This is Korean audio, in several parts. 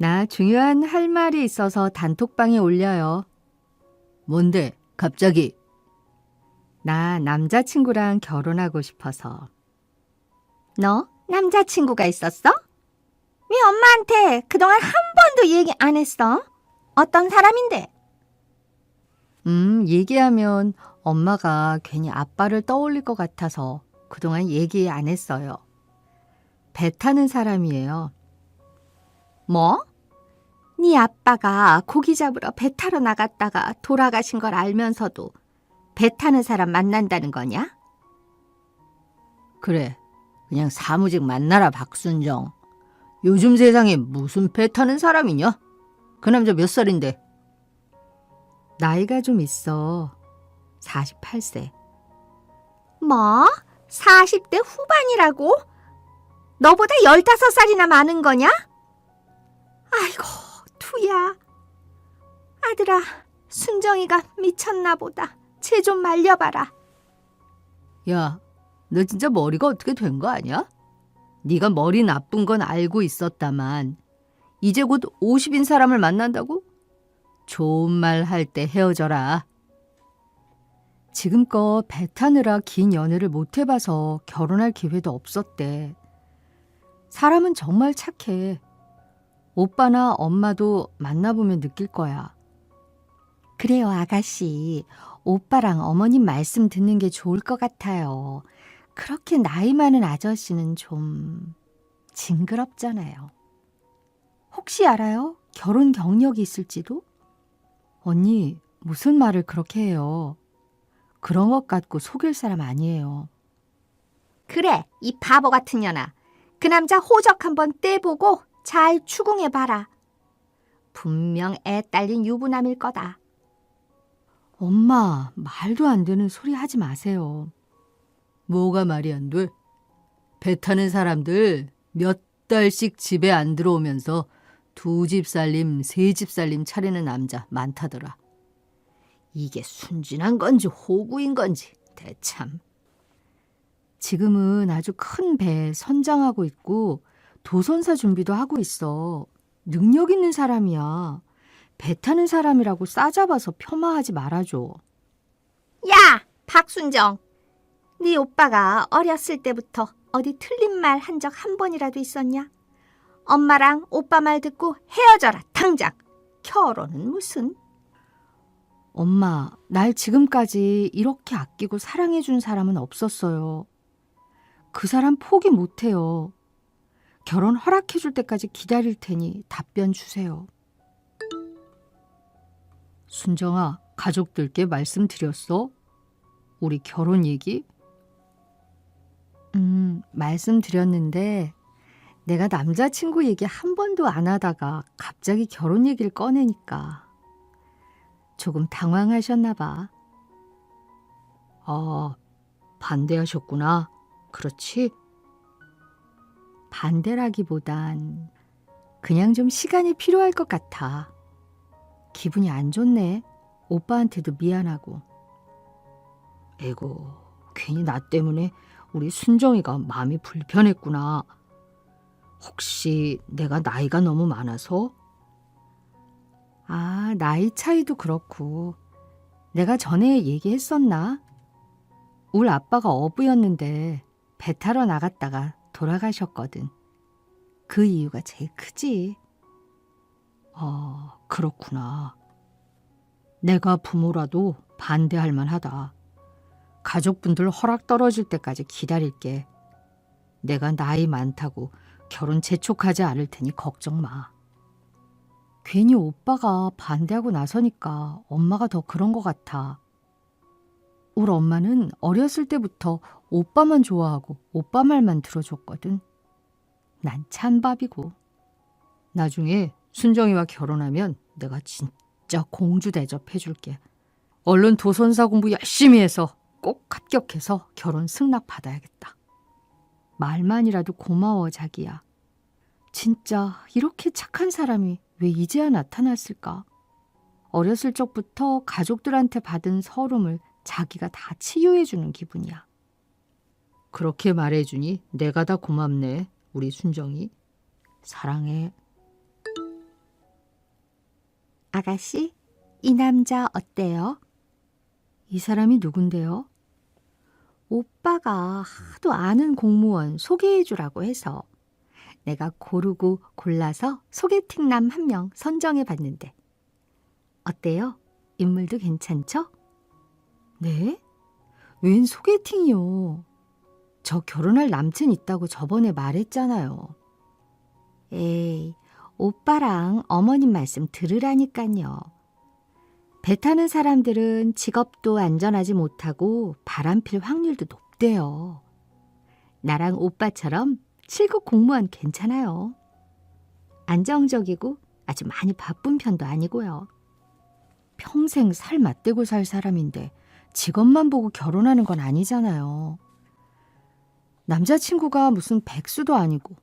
나 중요한 할 말이 있어서 단톡방에 올려요. 뭔데, 갑자기? 나 남자친구랑 결혼하고 싶어서. 너 남자친구가 있었어? 왜 엄마한테 그동안 한 번도 얘기 안 했어? 어떤 사람인데? 음, 얘기하면 엄마가 괜히 아빠를 떠올릴 것 같아서 그동안 얘기 안 했어요. 배 타는 사람이에요. 뭐? 네 아빠가 고기 잡으러 배 타러 나갔다가 돌아가신 걸 알면서도 배 타는 사람 만난다는 거냐? 그래, 그냥 사무직 만나라, 박순정. 요즘 세상에 무슨 배 타는 사람이냐? 그 남자 몇 살인데? 나이가 좀 있어. 48세. 뭐? 40대 후반이라고? 너보다 15살이나 많은 거냐? 아이고, 투야. 아들아, 순정이가 미쳤나 보다. 쟤 좀 말려봐라. 야, 너 진짜 머리가 어떻게 된 거 아니야? 네가 머리 나쁜 건 알고 있었다만 이제 곧 50인 사람을 만난다고? 좋은 말 할 때 헤어져라. 지금껏 배 타느라 긴 연애를 못 해봐서 결혼할 기회도 없었대. 사람은 정말 착해. 오빠나 엄마도 만나보면 느낄 거야. 그래요, 아가씨. 오빠랑 어머님 말씀 듣는 게 좋을 것 같아요. 그렇게 나이 많은 아저씨는 좀 징그럽잖아요. 혹시 알아요? 결혼 경력이 있을지도? 언니, 무슨 말을 그렇게 해요? 그런 것 같고 속일 사람 아니에요. 그래, 이 바보 같은 년아. 그 남자 호적 한번 떼보고 잘 추궁해봐라. 분명 애 딸린 유부남일 거다. 엄마, 말도 안 되는 소리 하지 마세요. 뭐가 말이 안 돼? 배 타는 사람들 몇 달씩 집에 안 들어오면서 두 집 살림, 세 집 살림 차리는 남자 많다더라. 이게 순진한 건지 호구인 건지 대참. 지금은 아주 큰배 선장하고 있고 도선사 준비도 하고 있어. 능력 있는 사람이야. 배 타는 사람이라고 싸잡아서 폄하하지 말아줘. 야, 박순정. 네 오빠가 어렸을 때부터 어디 틀린 말 한 적 한 번이라도 있었냐? 엄마랑 오빠 말 듣고 헤어져라, 당장. 결혼은 무슨? 엄마, 날 지금까지 이렇게 아끼고 사랑해준 사람은 없었어요. 그 사람 포기 못해요. 결혼 허락해 줄 때까지 기다릴 테니 답변 주세요. 순정아, 가족들께 말씀드렸어? 우리 결혼 얘기? 음, 말씀드렸는데 내가 남자친구 얘기 한 번도 안 하다가 갑자기 결혼 얘기를 꺼내니까 조금 당황하셨나 봐. 아, 반대하셨구나. 그렇지? 반대라기보단 그냥 좀 시간이 필요할 것 같아. 기분이 안 좋네. 오빠한테도 미안하고. 에고, 괜히 나 때문에 우리 순정이가 마음이 불편했구나. 혹시 내가 나이가 너무 많아서? 아, 나이 차이도 그렇고. 내가 전에 얘기했었나? 울 아빠가 어부였는데 배 타러 나갔다가 돌아가셨거든. 그 이유가 제일 크지. 아, 그렇구나. 내가 부모라도 반대할 만하다. 가족분들 허락 떨어질 때까지 기다릴게. 내가 나이 많다고 결혼 재촉하지 않을 테니 걱정 마. 괜히 오빠가 반대하고 나서니까 엄마가 더 그런 것 같아. 우리 엄마는 어렸을 때부터 오빠만 좋아하고 오빠 말만 들어줬거든. 난 찬밥이고. 나중에 순정이와 결혼하면 내가 진짜 공주 대접해줄게. 얼른 도선사 공부 열심히 해서 꼭 합격해서 결혼 승낙 받아야겠다. 말만이라도 고마워, 자기야. 진짜 이렇게 착한 사람이 왜 이제야 나타났을까? 어렸을 적부터 가족들한테 받은 서름을 자기가 다 치유해주는 기분이야. 그렇게 말해주니 내가 다 고맙네, 우리 순정이. 사랑해. 아가씨, 이 남자 어때요? 이 사람이 누군데요? 오빠가 하도 아는 공무원 소개해주라고 해서 내가 고르고 골라서 소개팅남 한 명 선정해 봤는데 어때요? 인물도 괜찮죠? 네? 웬 소개팅이요? 저 결혼할 남친 있다고 저번에 말했잖아요. 에이, 오빠랑 어머님 말씀 들으라니깐요. 배 타는 사람들은 직업도 안전하지 못하고 바람필 확률도 높대요. 나랑 오빠처럼 7급 공무원 괜찮아요. 안정적이고 아주 많이 바쁜 편도 아니고요. 평생 살 맞대고 살 사람인데 직업만 보고 결혼하는 건 아니잖아요. 남자친구가 무슨 백수도 아니고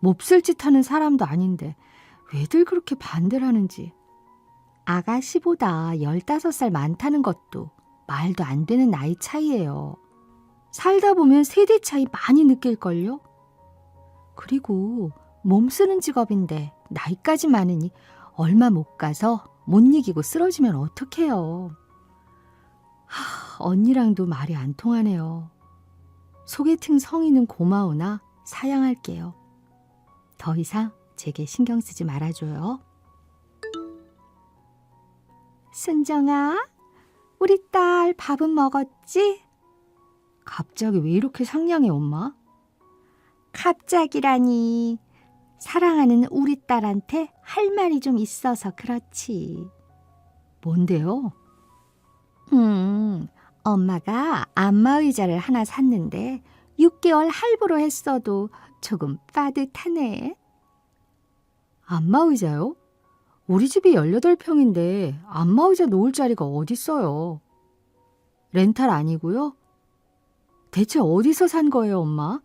몹쓸 짓 하는 사람도 아닌데 왜들 그렇게 반대를 하는지 아가씨보다 15살 많다는 것도 말도 안 되는 나이 차이예요. 살다 보면 세대 차이 많이 느낄걸요? 그리고 몸 쓰는 직업인데 나이까지 많으니 얼마 못 가서 못 이기고 쓰러지면 어떡해요. 하, 언니랑도 말이 안 통하네요. 소개팅 성의는 고마우나 사양할게요. 더 이상 제게 신경 쓰지 말아줘요. 순정아, 우리 딸 밥은 먹었지? 갑자기 왜 이렇게 상냥해, 엄마? 갑자기라니. 사랑하는 우리 딸한테 할 말이 좀 있어서 그렇지. 뭔데요? 음, 엄마가 안마 의자를 하나 샀는데 6개월 할부로 했어도 조금 빠듯하네. 안마 의자요? 우리 집이 18평인데 안마 의자 놓을 자리가 어딨어요? 렌탈 아니고요? 대체 어디서 산 거예요, 엄마?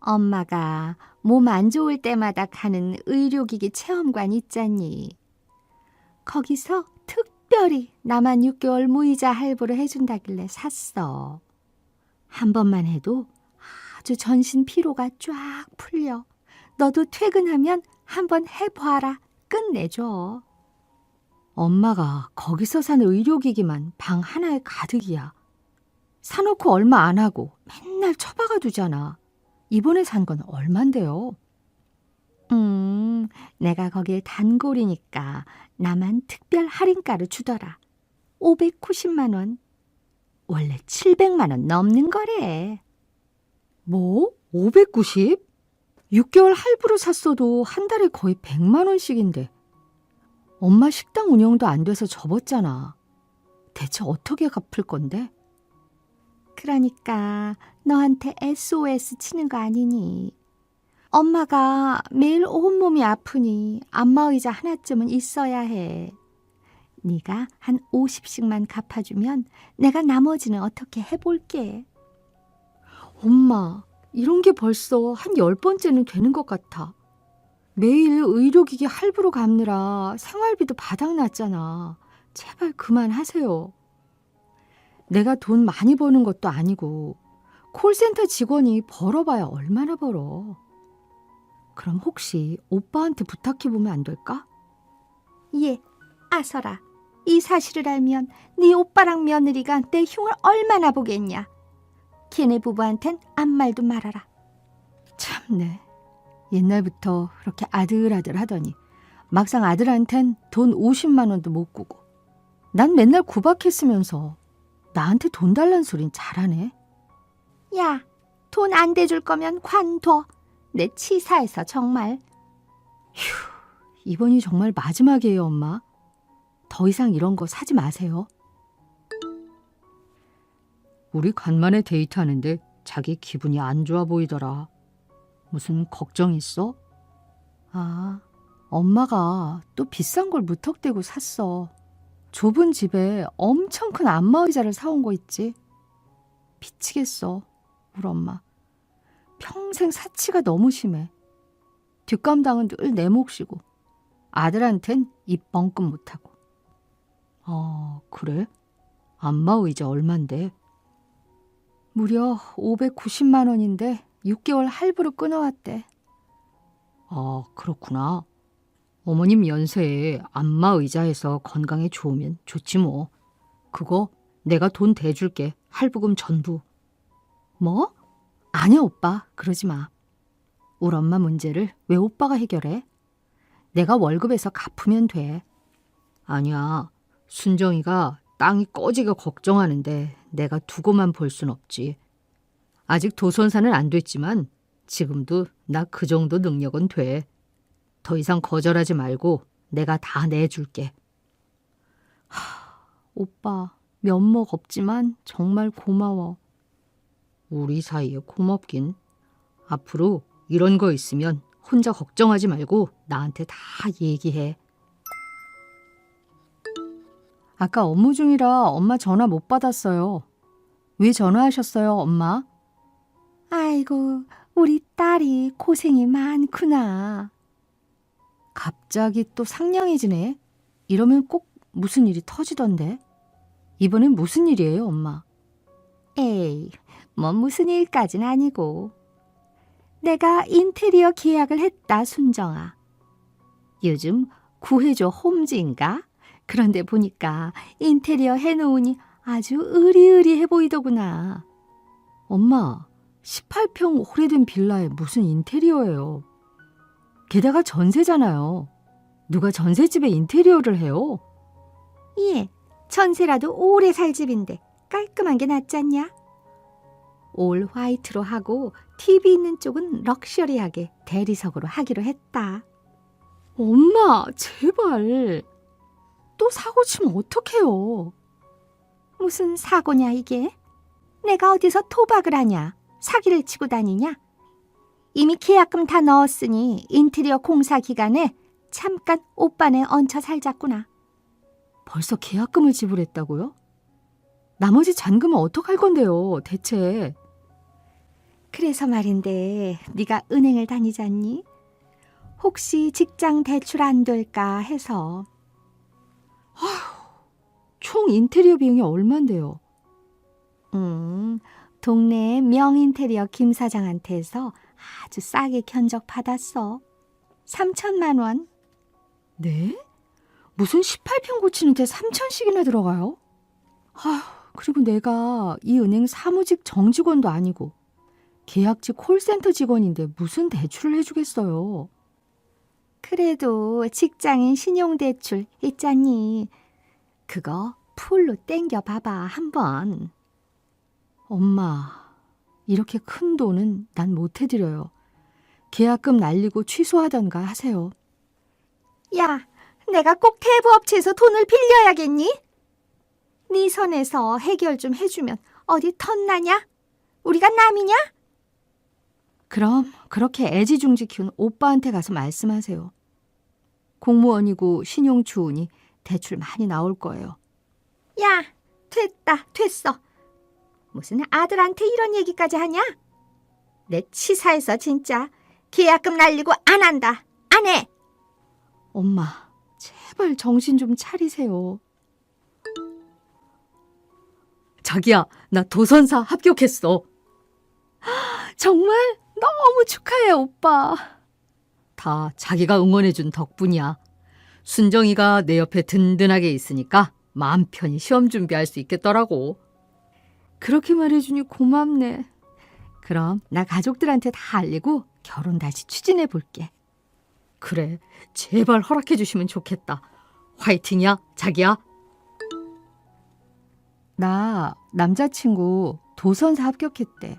엄마가 몸 안 좋을 때마다 가는 의료기기 체험관 있잖니. 거기서 특 별히 나만 6개월 무이자 할부를 해준다길래 샀어. 한 번만 해도 아주 전신 피로가 쫙 풀려. 너도 퇴근하면 한번 해봐라. 끝내줘. 엄마가 거기서 산 의료기기만 방 하나에 가득이야. 사놓고 얼마 안 하고 맨날 처박아 두잖아. 이번에 산 건 얼만데요? 음, 내가 거길 단골이니까 나만 특별 할인가를 주더라. 590만 원. 원래 700만 원 넘는 거래. 뭐? 590? 6개월 할부로 샀어도 한 달에 거의 100만 원씩인데. 엄마 식당 운영도 안 돼서 접었잖아. 대체 어떻게 갚을 건데? 그러니까 너한테 SOS 치는 거 아니니. 엄마가 매일 온몸이 아프니 안마의자 하나쯤은 있어야 해. 네가 한 50씩만 갚아주면 내가 나머지는 어떻게 해볼게. 엄마, 이런 게 벌써 한 열 번째는 되는 것 같아. 매일 의료기기 할부로 갚느라 생활비도 바닥났잖아. 제발 그만하세요. 내가 돈 많이 버는 것도 아니고 콜센터 직원이 벌어봐야 얼마나 벌어. 그럼 혹시 오빠한테 부탁해보면 안 될까? 예, 아서라. 이 사실을 알면 네 오빠랑 며느리가 내 흉을 얼마나 보겠냐. 걔네 부부한텐 아무 말도 말아라. 참네. 옛날부터 그렇게 아들아들 하더니 막상 아들한텐 돈 50만 원도 못 꾸고 난 맨날 구박했으면서 나한테 돈 달란 소린 잘하네. 야, 돈 안 대줄 거면 관둬. 내 치사해서 정말. 이번이 정말 마지막이에요, 엄마. 더 이상 이런 거 사지 마세요. 우리 간만에 데이트하는데 자기 기분이 안 좋아 보이더라. 무슨 걱정 있어? 아, 엄마가 또 비싼 걸 무턱대고 샀어. 좁은 집에 엄청 큰 안마 의자를 사온 거 있지. 미치겠어, 우리 엄마. 평생 사치가 너무 심해. 뒷감당은 늘 내 몫이고 아들한텐 입 뻥끗 못하고. 아, 그래? 안마 의자 얼만데? 무려 590만 원인데 6개월 할부로 끊어왔대. 아, 그렇구나. 어머님 연세에 안마 의자에서 건강에 좋으면 좋지 뭐. 그거 내가 돈 대줄게. 할부금 전부. 뭐? 아니야, 오빠. 그러지 마. 우리 엄마 문제를 왜 오빠가 해결해? 내가 월급에서 갚으면 돼. 아니야. 순정이가 땅이 꺼지게 걱정하는데 내가 두고만 볼 순 없지. 아직 도선사는 안 됐지만 지금도 나 그 정도 능력은 돼. 더 이상 거절하지 말고 내가 다 내줄게. 하, 오빠, 면목 없지만 정말 고마워. 우리 사이에 고맙긴. 앞으로 이런 거 있으면 혼자 걱정하지 말고 나한테 다 얘기해. 아까 업무 중이라 엄마 전화 못 받았어요. 왜 전화하셨어요, 엄마? 아이고, 우리 딸이 고생이 많구나. 갑자기 또 상냥해지네. 이러면 꼭 무슨 일이 터지던데. 이번엔 무슨 일이에요, 엄마? 에이, 뭐 무슨 일까진 아니고. 내가 인테리어 계약을 했다, 순정아. 요즘 구해줘 홈즈인가? 그런데 보니까 인테리어 해놓으니 아주 으리으리해 보이더구나. 엄마, 18평 오래된 빌라에 무슨 인테리어예요. 게다가 전세잖아요. 누가 전세집에 인테리어를 해요? 예, 전세라도 오래 살 집인데 깔끔한 게 낫지 않냐? 올 화이트로 하고 TV 있는 쪽은 럭셔리하게 대리석으로 하기로 했다. 엄마, 제발. 또 사고 치면 어떡해요? 무슨 사고냐 이게? 내가 어디서 토박을 하냐? 사기를 치고 다니냐? 이미 계약금 다 넣었으니 인테리어 공사 기간에 잠깐 오빠네 얹혀 살자꾸나. 벌써 계약금을 지불했다고요? 나머지 잔금은 어떡할 건데요, 대체? 그래서 말인데 네가 은행을 다니잖니? 혹시 직장 대출 안 될까 해서 총 인테리어 비용이 얼만데요? 음, 동네 명인테리어 김 사장한테서 아주 싸게 견적 받았어. 3천만 원. 네? 무슨 18평 고치는데 3천씩이나 들어가요? 아휴, 그리고 내가 이 은행 사무직 정직원도 아니고 계약직 콜센터 직원인데 무슨 대출을 해주겠어요. 그래도 직장인 신용대출 있잖니. 그거 풀로 땡겨 봐봐 한번. 엄마, 이렇게 큰 돈은 난 못 해드려요. 계약금 날리고 취소하던가 하세요. 야, 내가 꼭 대부업체에서 돈을 빌려야겠니? 네 선에서 해결 좀 해주면 어디 턴나냐? 우리가 남이냐? 그럼 그렇게 애지중지 키운 오빠한테 가서 말씀하세요. 공무원이고 신용 좋으니 대출 많이 나올 거예요. 야, 됐다, 됐어. 무슨 아들한테 이런 얘기까지 하냐? 내 치사해서 진짜 계약금 날리고 안 한다. 안 해. 엄마, 제발 정신 좀 차리세요. 자기야, 나 도선사 합격했어. 정말 너무 축하해, 오빠. 다 자기가 응원해준 덕분이야. 순정이가 내 옆에 든든하게 있으니까 마음 편히 시험 준비할 수 있겠더라고. 그렇게 말해주니 고맙네. 그럼 나 가족들한테 다 알리고 결혼 다시 추진해 볼게. 그래, 제발 허락해 주시면 좋겠다. 화이팅이야, 자기야. 나 남자친구 도선사 합격했대.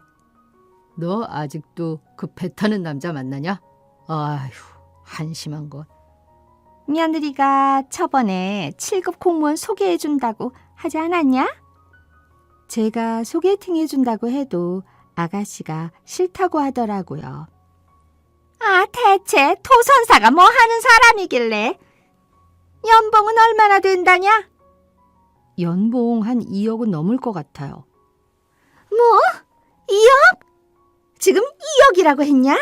너 아직도 그 배 타는 남자 만나냐? 아휴, 한심한 것. 며느리가 저번에 7급 공무원 소개해준다고 하지 않았냐? 제가 소개팅 해준다고 해도 아가씨가 싫다고 하더라고요. 아, 대체 토선사가 뭐 하는 사람이길래? 연봉은 얼마나 된다냐? 연봉 한 2억은 넘을 것 같아요. 뭐? 2억? 지금 2억이라고 했냐?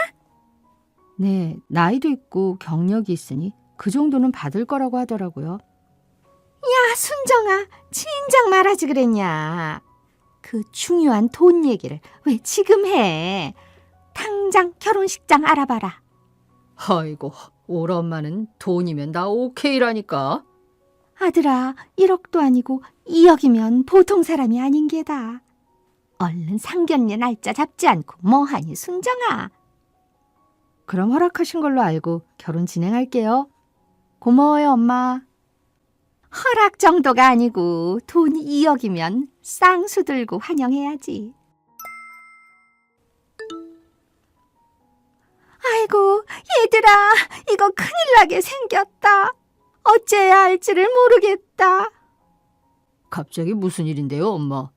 네, 나이도 있고 경력이 있으니 그 정도는 받을 거라고 하더라고요. 야, 순정아, 진작 말하지 그랬냐? 그 중요한 돈 얘기를 왜 지금 해? 당장 결혼식장 알아봐라. 아이고, 올 엄마는 돈이면 다 오케이라니까. 아들아, 1억도 아니고 2억이면 보통 사람이 아닌 게다. 얼른 상견례 날짜 잡지 않고 뭐하니 순정아. 그럼 허락하신 걸로 알고 결혼 진행할게요. 고마워요, 엄마. 허락 정도가 아니고 돈 2억이면 쌍수 들고 환영해야지. 아이고, 얘들아, 이거 큰일 나게 생겼다. 어째야 할지를 모르겠다. 갑자기 무슨 일인데요, 엄마?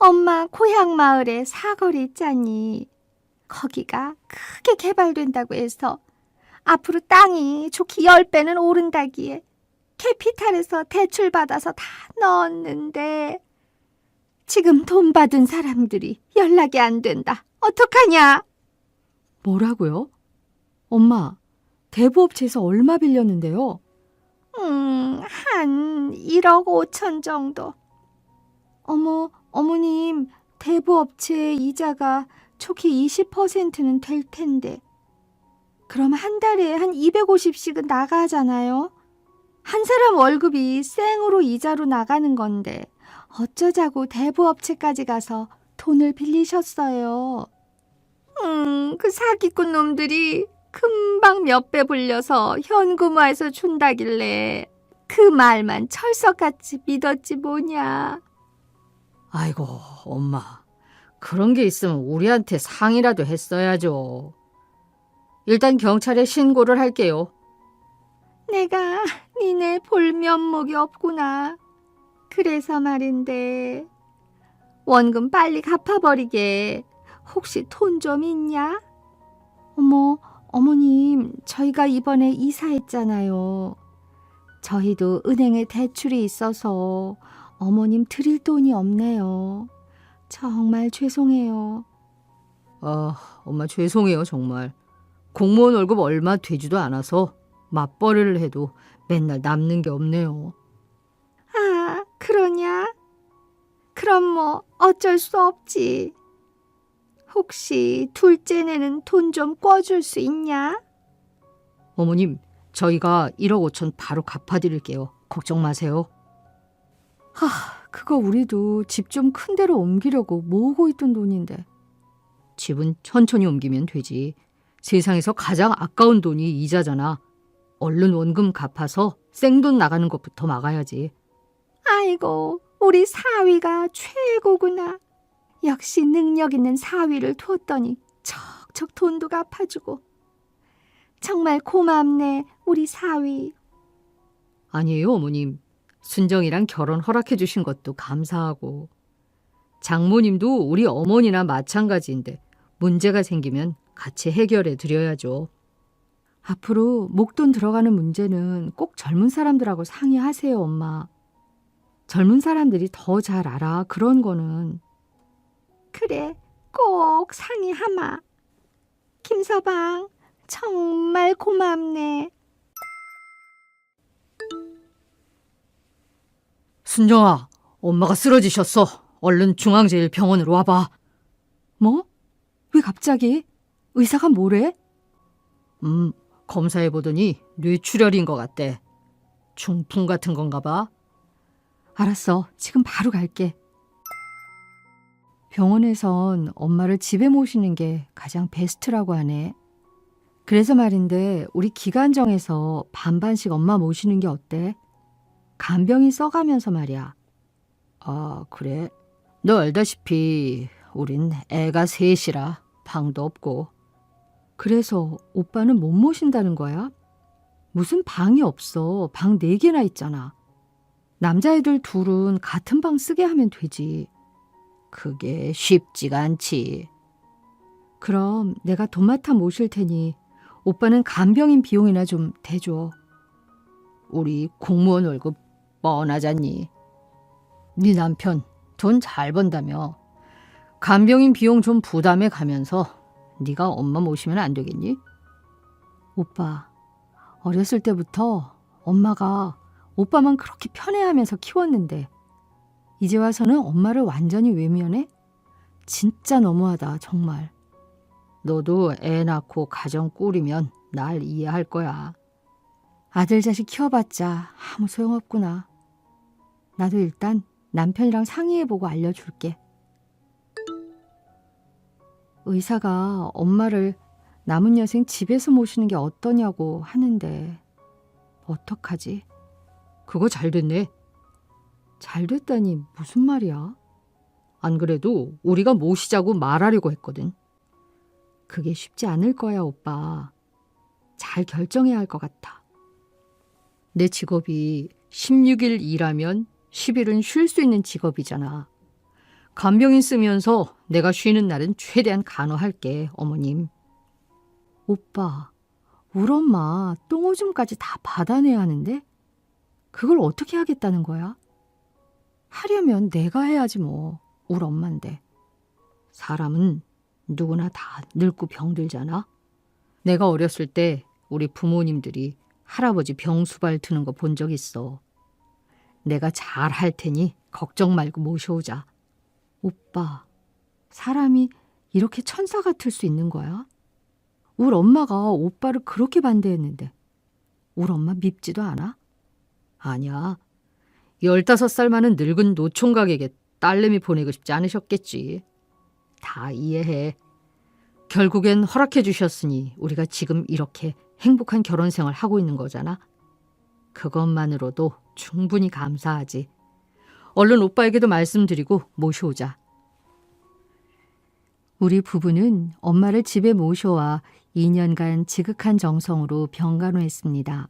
엄마 고향 마을에 사거리 있잖니. 거기가 크게 개발된다고 해서 앞으로 땅이 좋게 10배는 오른다기에 캐피탈에서 대출 받아서 다 넣었는데 지금 돈 받은 사람들이 연락이 안 된다. 어떡하냐? 뭐라고요? 엄마, 대부업체에서 얼마 빌렸는데요? 음, 한 1억 5천 정도. 어머, 어머님, 대부업체 이자가 좋게 20%는 될 텐데. 그럼 한 달에 한 250씩은 나가잖아요? 한 사람 월급이 생으로 이자로 나가는 건데, 어쩌자고 대부업체까지 가서 돈을 빌리셨어요. 음, 그 사기꾼 놈들이 금방 몇 배 불려서 현금화해서 준다길래 그 말만 철석같이 믿었지 뭐냐. 아이고, 엄마. 그런 게 있으면 우리한테 상의라도 했어야죠. 일단 경찰에 신고를 할게요. 내가 니네 볼 면목이 없구나. 그래서 말인데 원금 빨리 갚아버리게 혹시 돈 좀 있냐? 어머, 어머님, 저희가 이번에 이사했잖아요. 저희도 은행에 대출이 있어서 어머님 드릴 돈이 없네요. 정말 죄송해요. 아, 엄마 죄송해요, 정말. 공무원 월급 얼마 되지도 않아서 맞벌이를 해도 맨날 남는 게 없네요. 아, 그러냐? 그럼 뭐 어쩔 수 없지. 혹시 둘째네는 돈 좀 꿔줄 수 있냐? 어머님, 저희가 1억 5천 바로 갚아드릴게요. 걱정 마세요. 하, 그거 우리도 집 좀 큰 데로 옮기려고 모으고 있던 돈인데. 집은 천천히 옮기면 되지. 세상에서 가장 아까운 돈이 이자잖아. 얼른 원금 갚아서 생돈 나가는 것부터 막아야지. 아이고, 우리 사위가 최고구나. 역시 능력 있는 사위를 두었더니 척척 돈도 갚아주고. 정말 고맙네, 우리 사위. 아니에요, 어머님. 순정이랑 결혼 허락해 주신 것도 감사하고. 장모님도 우리 어머니나 마찬가지인데 문제가 생기면 같이 해결해 드려야죠. 앞으로 목돈 들어가는 문제는 꼭 젊은 사람들하고 상의하세요, 엄마. 젊은 사람들이 더 잘 알아, 그런 거는. 그래, 꼭 상의하마. 김서방, 정말 고맙네. 순정아, 엄마가 쓰러지셨어. 얼른 중앙제일병원으로 와봐. 뭐? 왜 갑자기? 의사가 뭐래? 음, 검사해보더니 뇌출혈인 것 같대. 중풍 같은 건가 봐. 알았어. 지금 바로 갈게. 병원에선 엄마를 집에 모시는 게 가장 베스트라고 하네. 그래서 말인데 우리 기간 정해서 반반씩 엄마 모시는 게 어때? 간병이 써가면서 말이야. 아, 그래? 너 알다시피 우린 애가 셋이라 방도 없고. 그래서 오빠는 못 모신다는 거야? 무슨 방이 없어. 방 네 개나 있잖아. 남자애들 둘은 같은 방 쓰게 하면 되지. 그게 쉽지가 않지. 그럼 내가 도맡아 모실 테니 오빠는 간병인 비용이나 좀 대줘. 우리 공무원 월급 뻔하잖니. 네 남편 돈 잘 번다며. 간병인 비용 좀 부담해 가면서 네가 엄마 모시면 안 되겠니? 오빠, 어렸을 때부터 엄마가 오빠만 그렇게 편애하면서 키웠는데 이제 와서는 엄마를 완전히 외면해? 진짜 너무하다, 정말. 너도 애 낳고 가정 꾸리면 날 이해할 거야. 아들 자식 키워봤자 아무 소용없구나. 나도 일단 남편이랑 상의해보고 알려줄게. 의사가 엄마를 남은 여생 집에서 모시는 게 어떠냐고 하는데 어떡하지? 그거 잘 됐네. 잘 됐다니 무슨 말이야? 안 그래도 우리가 모시자고 말하려고 했거든. 그게 쉽지 않을 거야, 오빠. 잘 결정해야 할 것 같아. 내 직업이 16일 일하면 10일은 쉴 수 있는 직업이잖아. 간병인 쓰면서 내가 쉬는 날은 최대한 간호할게, 어머님. 오빠, 우리 엄마 똥오줌까지 다 받아내야 하는데? 그걸 어떻게 하겠다는 거야? 하려면 내가 해야지 뭐. 우리 엄마인데. 사람은 누구나 다 늙고 병들잖아. 내가 어렸을 때 우리 부모님들이 할아버지 병수발 트는 거 본 적 있어. 내가 잘 할 테니 걱정 말고 모셔오자. 오빠, 사람이 이렇게 천사 같을 수 있는 거야? 우리 엄마가 오빠를 그렇게 반대했는데 우리 엄마 밉지도 않아? 아니야. 열다섯 살 많은 늙은 노총각에게 딸내미 보내고 싶지 않으셨겠지. 다 이해해. 결국엔 허락해 주셨으니 우리가 지금 이렇게 행복한 결혼 생활 하고 있는 거잖아. 그것만으로도 충분히 감사하지. 얼른 오빠에게도 말씀드리고 모셔오자. 우리 부부는 엄마를 집에 모셔와 2년간 지극한 정성으로 병간호했습니다.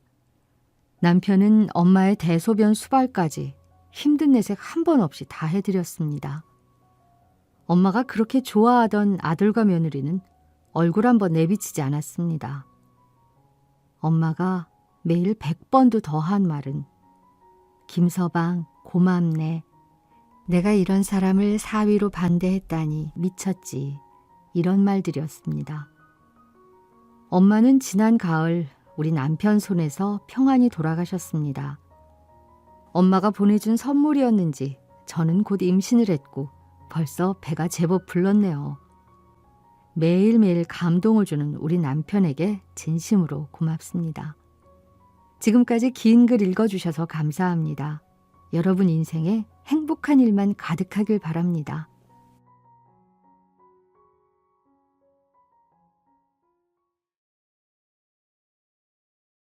남편은 엄마의 대소변 수발까지 힘든 내색 한 번 없이 다 해드렸습니다. 엄마가 그렇게 좋아하던 아들과 며느리는 얼굴 한 번 내비치지 않았습니다. 엄마가 매일 100번도 더한 말은 김서방 고맙네. 내가 이런 사람을 사위로 반대했다니 미쳤지. 이런 말들이었습니다. 엄마는 지난 가을 우리 남편 손에서 평안히 돌아가셨습니다. 엄마가 보내준 선물이었는지 저는 곧 임신을 했고 벌써 배가 제법 불렀네요. 매일매일 감동을 주는 우리 남편에게 진심으로 고맙습니다. 지금까지 긴 글 읽어주셔서 감사합니다. 여러분 인생에 행복한 일만 가득하길 바랍니다.